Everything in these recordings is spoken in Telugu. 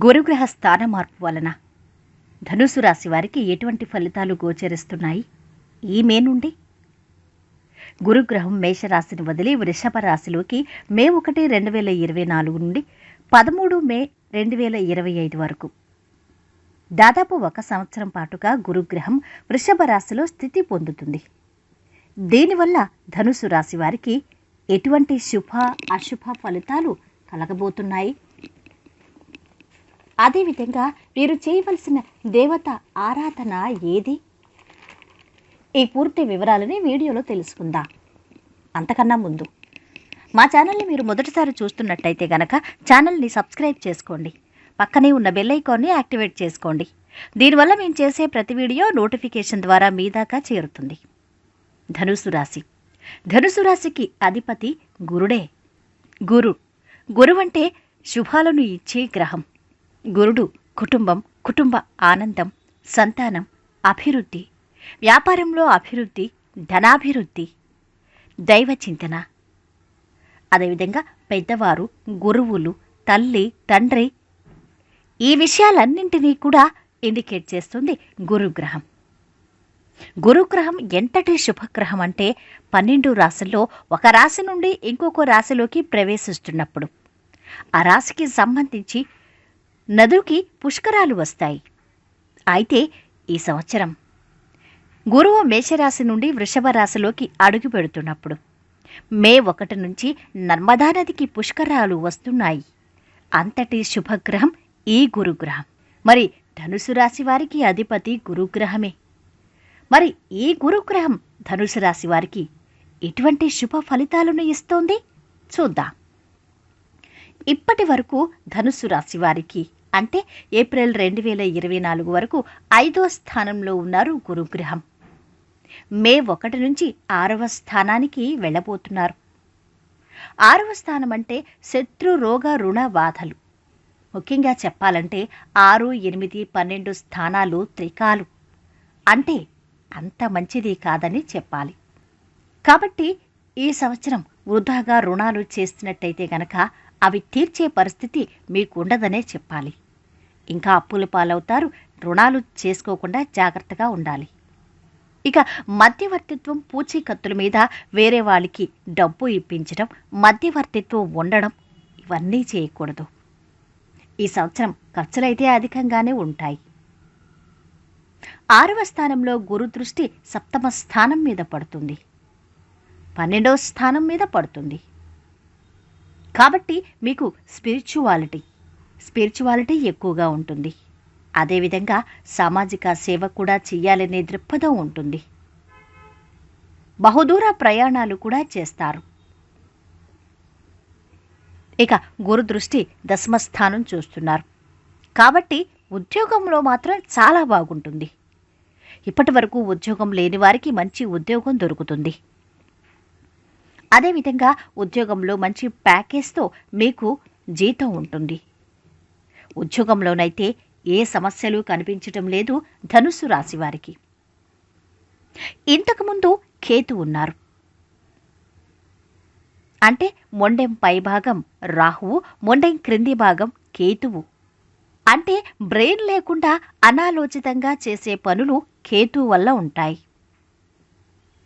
గురుగ్రహ స్థాన మార్పు వలన ధనుసు రాశి వారికి ఎటువంటి ఫలితాలు గోచరిస్తున్నాయి? ఈ మే నుండి గురుగ్రహం మేషరాశిని వదిలి వృషభ రాశిలోకి మే ఒకటి రెండు వేల ఇరవై నాలుగు నుండి పదమూడు మే రెండు వేల ఇరవై ఐదు వరకు. దాదాపు ఒక సంవత్సరం పాటుగా గురుగ్రహం వృషభ రాశిలో స్థితి పొందుతుంది. దీనివల్ల ధనుసు రాశి వారికి ఎటువంటి శుభ అశుభ ఫలితాలు కలగబోతున్నాయి? అదేవిధంగా వీరు చేయవలసిన దేవత ఆరాధన ఏది? ఈ పూర్తి వివరాలని వీడియోలో తెలుసుకుందాం. అంతకన్నా ముందు. మా ఛానల్ని మీరు మొదటిసారి చూస్తున్నట్టయితే గనక ఛానల్ని సబ్స్క్రైబ్ చేసుకోండి. పక్కనే ఉన్న బెల్ ఐకాన్ని యాక్టివేట్ చేసుకోండి. దీనివల్ల మేము చేసే ప్రతి వీడియో నోటిఫికేషన్ ద్వారా మీ దాకా చేరుతుంది. ధనుసు రాశి. ధనుసు రాశికి అధిపతి గురుడే. గురు. గురువంటే శుభాలను ఇచ్చే గ్రహం. గురుడు కుటుంబం కుటుంబ ఆనందం సంతానం అభివృద్ధి. వ్యాపారంలో అభివృద్ధి ధనాభివృద్ధి. దైవ చింతన. అదేవిధంగా పెద్దవారు గురువులు తల్లి తండ్రి. ఈ విషయాలన్నింటినీ కూడా ఇండికేట్ చేస్తుంది గురుగ్రహం. గురుగ్రహం ఎంతటి శుభగ్రహం అంటే పన్నెండు రాశుల్లో ఒక రాశి నుండి ఇంకొక రాశిలోకి ప్రవేశిస్తున్నప్పుడు ఆ రాశికి సంబంధించి నదుకి పుష్కరాలు వస్తాయి. అయితే ఈ సంవత్సరం గురువు మేషరాశి నుండి వృషభ రాశిలోకి అడుగు పెడుతున్నప్పుడు మే ఒకటి నుంచి నర్మదా నదికి పుష్కరాలు వస్తున్నాయి. అంతటి శుభగ్రహం ఈ గురుగ్రహం. మరి ధనుసు రాశి వారికి అధిపతి గురుగ్రహమే. మరి ఈ గురుగ్రహం ధనుసు రాశి వారికి ఎటువంటి శుభ ఫలితాలను ఇస్తోంది? చూద్దాం. ఇప్పటి వరకు ధనుసు రాశి వారికి అంటే ఏప్రిల్ రెండు వేల ఇరవై నాలుగు వరకు ఐదో స్థానంలో ఉన్నారు గురుగ్రహం. మే ఒకటి నుంచి ఆరవ స్థానానికి వెళ్ళబోతున్నారు. ఆరవ స్థానం అంటే శత్రు రోగ రుణ బాధలు. ముఖ్యంగా చెప్పాలంటే ఆరు ఎనిమిది పన్నెండు స్థానాలు త్రికాలు. అంటే అంత మంచిది కాదని చెప్పాలి. కాబట్టి ఈ సంవత్సరం వృధాగా రుణాలు చేస్తున్నట్టయితే గనక అవి తీర్చే పరిస్థితి మీకు ఉండదనే చెప్పాలి. ఇంకా అప్పుల పాలవుతారు. రుణాలు చేసుకోకుండా జాగ్రత్తగా ఉండాలి. ఇక మధ్యవర్తిత్వం పూచీకత్తుల మీద వేరే వాళ్ళకి డబ్బు ఇప్పించడం మధ్యవర్తిత్వం ఉండడం ఇవన్నీ చేయకూడదు. ఈ సంవత్సరం ఖర్చులైతే అధికంగానే ఉంటాయి. ఆరవ స్థానంలో గురు దృష్టి సప్తమ స్థానం మీద పడుతుంది. పన్నెండవ స్థానం మీద పడుతుంది. కాబట్టి మీకు స్పిరిచువాలిటీ స్పిరిచువాలిటీ ఎక్కువగా ఉంటుంది. అదేవిధంగా సామాజిక సేవ కూడా చేయాలనే దృక్పథం ఉంటుంది. బహుదూర ప్రయాణాలు కూడా చేస్తారు. ఇక గురు దృష్టి దశమస్థానం చూస్తున్నారు. కాబట్టి ఉద్యోగంలో మాత్రం చాలా బాగుంటుంది. ఇప్పటి వరకు ఉద్యోగం లేని వారికి మంచి ఉద్యోగం దొరుకుతుంది. అదేవిధంగా ఉద్యోగంలో మంచి ప్యాకేజ్తో మీకు జీతం ఉంటుంది. ఉద్యోగంలోనైతే ఏ సమస్యలు కనిపించటం లేదు ధనుస్సు రాశివారికి ఇంతకుముందు కేతు ఉన్నారు. అంటే మొండెం పైభాగం రాహువు మొండెం క్రింది భాగం కేతువు. అంటే బ్రెయిన్ లేకుండా అనాలోచితంగా చేసే పనులు కేతు వల్ల ఉంటాయి.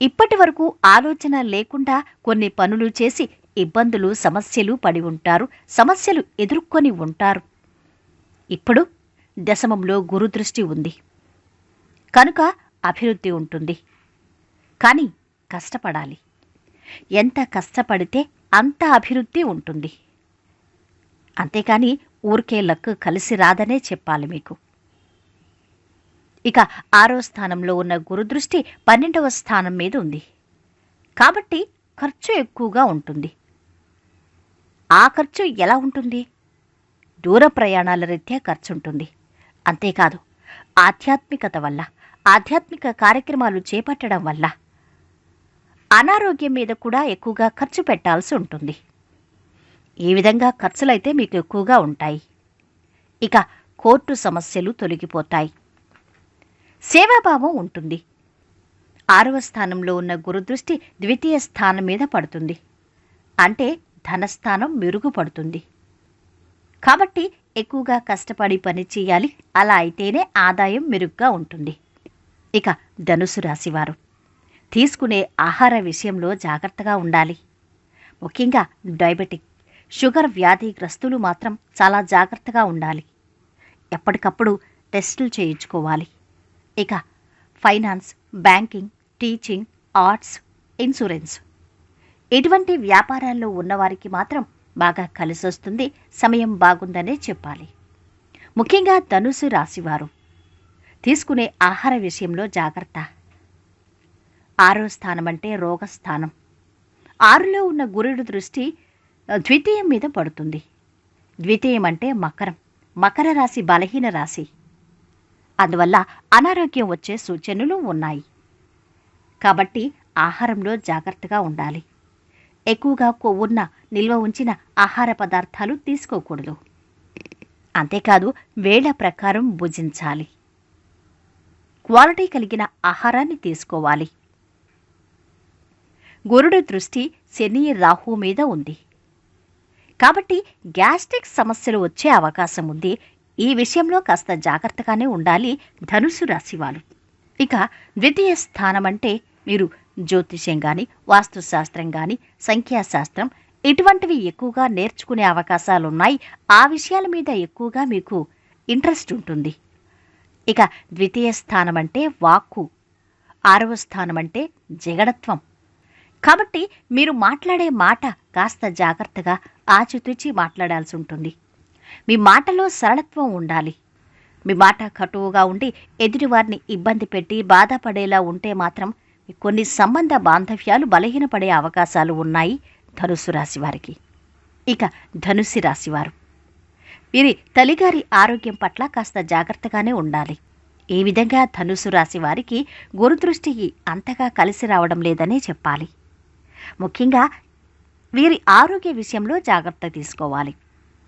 ఇప్పటి వరకు ఆలోచన లేకుండా కొన్ని పనులు చేసి ఇబ్బందులు సమస్యలు పడి ఉంటారు సమస్యలు ఎదుర్కొని ఉంటారు. ఇప్పుడు దశమంలో గురుదృష్టి ఉంది. కనుక అభివృద్ధి ఉంటుంది. కానీ కష్టపడాలి. ఎంత కష్టపడితే అంత అభివృద్ధి ఉంటుంది. అంతేకాని ఊరికే లక్ కలిసి రాదనే చెప్పాలి మీకు. ఇక ఆరో స్థానంలో ఉన్న గురుదృష్టి పన్నెండవ స్థానం మీద ఉంది. కాబట్టి ఖర్చు ఎక్కువగా ఉంటుంది. ఆ ఖర్చు ఎలా ఉంటుంది? దూర ప్రయాణాల రీత్యా ఖర్చు ఉంటుంది అంతేకాదు ఆధ్యాత్మికత వల్ల ఆధ్యాత్మిక కార్యక్రమాలు చేపట్టడం వల్ల అనారోగ్యం మీద కూడా ఎక్కువగా ఖర్చు పెట్టాల్సి ఉంటుంది. ఈ విధంగా ఖర్చులైతే మీకు ఎక్కువగా ఉంటాయి. ఇక కోర్టు సమస్యలు తొలగిపోతాయి. సేవాభావం ఉంటుంది. ఆరవ స్థానంలో ఉన్న గురుదృష్టి ద్వితీయ స్థానం మీద పడుతుంది. అంటే ధనస్థానం మెరుగుపడుతుంది. కాబట్టి ఎక్కువగా కష్టపడి పని చేయాలి. అలా అయితేనే ఆదాయం మెరుగ్గా ఉంటుంది. ఇక ధనుసు రాశివారు తీసుకునే ఆహార విషయంలో జాగ్రత్తగా ఉండాలి. ముఖ్యంగా డయాబెటిక్ షుగర్ వ్యాధిగ్రస్తులు మాత్రం చాలా జాగ్రత్తగా ఉండాలి. ఎప్పటికప్పుడు టెస్టులు చేయించుకోవాలి. ఇక finance banking teaching arts insurance. ఇటువంటి వ్యాపారాల్లో ఉన్నవారికి మాత్రం బాగా కలిసొస్తుంది సమయం బాగుందనే చెప్పాలి. ముఖ్యంగా ధనుసు రాశివారు. తీసుకునే ఆహార విషయంలో జాగ్రత్త. ఆరో స్థానం అంటే రోగస్థానం. ఆరులో ఉన్న గురుడు దృష్టి ద్వితీయం మీద పడుతుంది. ద్వితీయం అంటే మకరం. మకర రాశి బలహీన రాశి. అందువల్ల అనారోగ్యం వచ్చే సూచనలు ఉన్నాయి. కాబట్టి ఆహారంలో జాగ్రత్తగా ఉండాలి. ఎక్కువగా కొవ్వున్న నిల్వ ఉంచిన ఆహార పదార్థాలు తీసుకోకూడదు. అంతేకాదు వేళ ప్రకారం భుజించాలి. క్వాలిటీ కలిగిన ఆహారాన్ని తీసుకోవాలి. గురుడు దృష్టి శని రాహు మీద ఉంది. కాబట్టి గ్యాస్ట్రిక్ సమస్యలు వచ్చే అవకాశం ఉంది. ఈ విషయంలో కాస్త జాగ్రత్తగానే ఉండాలి ధనుసు రాశివాలు ఇక ద్వితీయ స్థానం అంటే మీరు జ్యోతిష్యం కానీ వాస్తుశాస్త్రం కానీ సంఖ్యాశాస్త్రం ఇటువంటివి ఎక్కువగా నేర్చుకునే అవకాశాలు ఉన్నాయి ఆ విషయాల మీద ఎక్కువగా మీకు ఇంట్రెస్ట్ ఉంటుంది. ఇక ద్వితీయ స్థానం అంటే వాక్కు ఆరవ స్థానం అంటే జగడత్వం. కాబట్టి మీరు మాట్లాడే మాట కాస్త జాగ్రత్తగా ఆచితూచి మాట్లాడాల్సి ఉంటుంది. మీ మాటలో సరళత్వం ఉండాలి. మీ మాట కటువుగా ఉండి ఎదుటివారిని ఇబ్బంది పెట్టి బాధపడేలా ఉంటే మాత్రం కొన్ని సంబంధ బాంధవ్యాలు బలహీనపడే అవకాశాలు ఉన్నాయి ధనుసు రాశి వారికి. ఇక ధనుసి రాశివారు వీరి. తల్లిగారి ఆరోగ్యం పట్ల కాస్త జాగ్రత్తగానే ఉండాలి. ఈ విధంగా ధనుసు రాశి వారికి గురుదృష్టికి అంతగా కలిసి రావడం లేదనే చెప్పాలి. ముఖ్యంగా వీరి ఆరోగ్య విషయంలో జాగ్రత్త తీసుకోవాలి.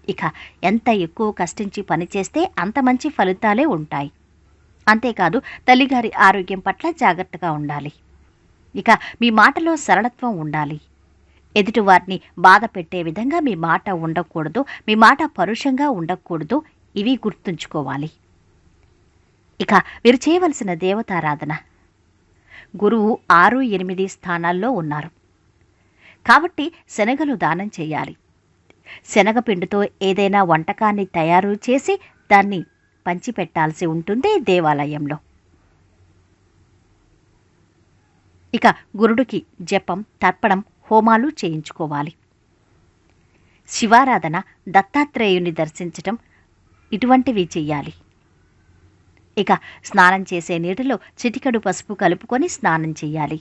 ఇక ఎంత ఎక్కువ కష్టించి పనిచేస్తే అంత మంచి ఫలితాలే ఉంటాయి. అంతేకాదు తల్లిగారి ఆరోగ్యం పట్ల జాగ్రత్తగా ఉండాలి. ఇక మీ మాటలో సరళత్వం ఉండాలి. ఎదుటివారిని బాధ పెట్టే విధంగా మీ మాట ఉండకూడదు మీ మాట పరుషంగా ఉండకూడదు ఇవి గుర్తుంచుకోవాలి. ఇక మీరు చేయవలసిన దేవతారాధన. గురువు ఆరు ఎనిమిది స్థానాల్లో ఉన్నారు. కాబట్టి శనగలు దానం చేయాలి. శనగపిండితో ఏదైనా వంటకాన్ని తయారు చేసి దాన్ని పంచిపెట్టాల్సి ఉంటుంది దేవాలయంలో. ఇక గురుడికి జపం తర్పణం హోమాలు చేయించుకోవాలి. శివారాధన దత్తాత్రేయుని దర్శించటం ఇటువంటివి చెయ్యాలి. ఇక స్నానం చేసే నీటిలో చిటికెడు పసుపు కలుపుకొని స్నానం చేయాలి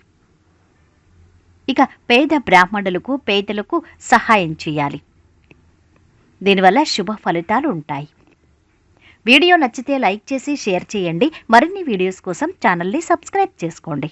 ఇక పేద బ్రాహ్మణులకు పేదలకు సహాయం చేయాలి దీనివల్ల శుభ ఫలితాలు ఉంటాయి. వీడియో నచ్చితే లైక్ చేసి షేర్ చేయండి. మరిన్ని వీడియోస్ కోసం ఛానల్ని సబ్స్క్రైబ్ చేసుకోండి.